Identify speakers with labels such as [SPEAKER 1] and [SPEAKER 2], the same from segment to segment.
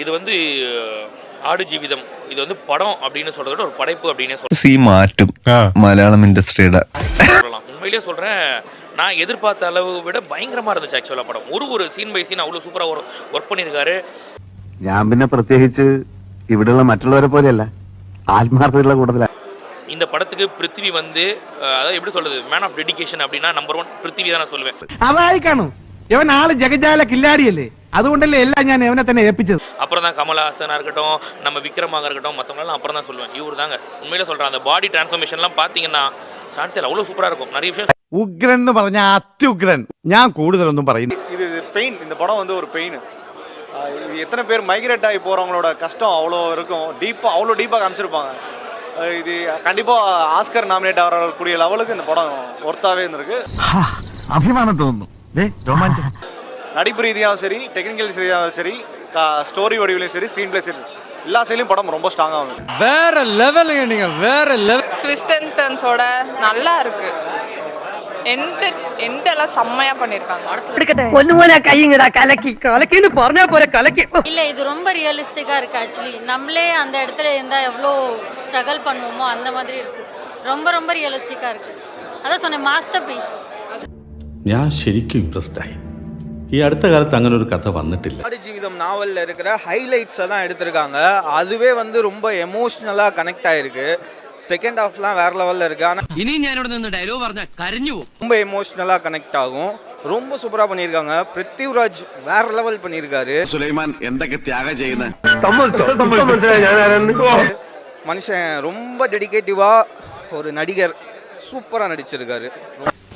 [SPEAKER 1] இது வந்து ஆடு ஜீவிதம் இது வந்து படம் அப்படின்னு சொல்றத விட ஒரு படைப்பு அப்படின்னே சொல்ல-
[SPEAKER 2] സി മാറ്റും മലയാളം ഇൻഡസ്ട്രിയുടെ
[SPEAKER 1] சொல்லலாம் உண்மையிலேயே சொல்கிறேன் நான் எதிர்பார்த்த அளவு விட பயங்கரமாக இருந்துச்சு ஆக்சுவலாக படம் ஒரு ஒரு சீன் பை சீன் அவ்வளோ சூப்பராக ஒரு ஒர்க் பண்ணியிருக்காரு
[SPEAKER 3] ഞാൻ പിന്നെ പ്രത്യേകിച്ച് ഇവിടെയുള്ള മറ്റുള്ളവരെ പോലെയല്ല ആത്മാർത്ഥതയുള്ള കൂടുതലാണ്
[SPEAKER 1] இந்த படத்துக்கு பிருத்திவி வந்து அஹ், அதாவது எப்படி சொல்றது மேன் ஆஃப் டெடிகேஷன் அப்படின்னா நம்பர் ஒன் பிருத்திவி தான் நான் சொல்லுவேன்
[SPEAKER 4] അതായി കാണും ഇവൻ ആള് ജഗജാല കില്ലാടിയല്ലേ അതുകൊണ്ടല്ലേ എല്ലാം ഞാൻ ഇവനെ തന്നെ ഏൽപ്പിച്ചത്
[SPEAKER 1] அப்புறம் தான் கமலஹாசனாக இருக்கட்டும் நம்ம விக்ரமாக இருக்கட்டும் மற்றவங்களெல்லாம் அப்புறம் தான் சொல்லுவேன் இவர் தாங்க உண்மையிலே சொல்கிறேன் அந்த பாடி டிரான்ஸ்ஃபர்மேஷன்லாம் பார்த்தீங்கன்னா சான்சல் அவ்வளோ சூப்பராக இருக்கும் நிறைய விஷயம்
[SPEAKER 5] ഉഗ്രൻ എന്ന് പറഞ്ഞ അത്യുഗ്രൻ ഞാൻ കൂടുതലൊന്നും പറയുന്നു
[SPEAKER 6] இது பெயின் இந்த படம் வந்து ஒரு பெயின் இது எத்தனை பேர் மைக்ரேட் ஆகி போகிறவங்களோட கஷ்டம் அவ்வளோ இருக்கும் டீப்பாக அவ்வளோ டீப்பாக காமிச்சிருப்பாங்க அஹ் இது கண்டிப்பாக ஆஸ்கர் நாமினேட் ஆகக்கூடிய லெவலுக்கு இந்த படம் ஒர்த்தாகவே இருந்திருக்கு
[SPEAKER 4] അഭിമാനം തോന്നുന്നു രോമാഞ്ചം
[SPEAKER 6] நடிப்பு ரீதியாகவும் சரி டெக்னிக்கல் ரீதியாகவும் சரி ஸ்டோரி வடிவிலையும் சரி ஸ்க்ரீன் பிளே சரி எல்லா சைட்லையும் படம் ரொம்ப ஸ்ட்ராங்காக வந்து
[SPEAKER 5] வேற லெவலுங்க நீங்கள் வேற லெவல்
[SPEAKER 7] ட்விஸ்ட் அண்ட் டர்ன்ஸோட நல்லா இருக்கு. எந்த எந்த எல்லாம் செம்மையா பண்ணிருக்காங்க.
[SPEAKER 8] ஒண்ணுமே கைங்கடா கலக்கி கலக்கின்னு போறனா போற கலக்கி.
[SPEAKER 9] இல்ல இது ரொம்ப ரியலிஸ்டிக்கா இருக்கு ஆக்சுவலி நம்மளே அந்த இடத்துல இருந்தா எவ்வளோ ஸ்ட்ரகிள் பண்ணுவோமோ அந்த மாதிரி இருக்கு. ரொம்ப ரொம்ப ரியலிஸ்டிக்கா இருக்கு. அதான் சொன்னேன் மாஸ்டர் பீஸ்
[SPEAKER 10] ഞാൻ ശരിക്കും ഇംപ്രസ്ഡ് ആയി ഈ അടുത്ത കാലത്ത് അങ്ങനെ ഒരു കഥ വന്നിട്ടില്ല
[SPEAKER 6] ஆடு ஜீவிதம் நாவலில் இருக்கிற ஹைலைட்ஸை தான் எடுத்திருக்காங்க அதுவே வந்து ரொம்ப எமோஷ்னலாக கனெக்ட் ஆகிருக்கு செகண்ட் ஹாஃப்லாம் வேற லெவலில் இருக்கு ஆனால்
[SPEAKER 4] ഇനി ഞാനിവിടെ നിന്ന് ഡയലോഗ് പറഞ്ഞ കരഞ്ഞു പോകും
[SPEAKER 6] ரொம்ப எமோஷ்னலாக கனெக்ட் ஆகும் ரொம்ப சூப்பராக பண்ணியிருக்காங்க பிருத்திவ்ராஜ் வேற லெவல் பண்ணியிருக்காரு
[SPEAKER 10] സുലൈമാൻ എന്തൊക്കെ ത്യാഗം ചെയ്യുന്നത്
[SPEAKER 6] மனுஷன் ரொம்ப டெடிகேட்டிவாக ஒரு நடிகர் சூப்பராக நடிச்சிருக்காரு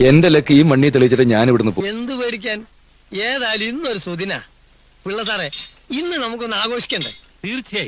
[SPEAKER 4] എന്റെ ലക്ക് ഈ മണ്ണി തെളിയിച്ചിട്ട് ഞാൻ ഇവിടുന്ന് പോകും
[SPEAKER 8] എന്ത് പേടിക്കാൻ ഏതായാലും ഇന്നൊരു സുദിന. പിള്ള സാറേ ഇന്ന് നമുക്കൊന്ന് ആഘോഷിക്കണ്ടേ?
[SPEAKER 4] തീർച്ചയായും.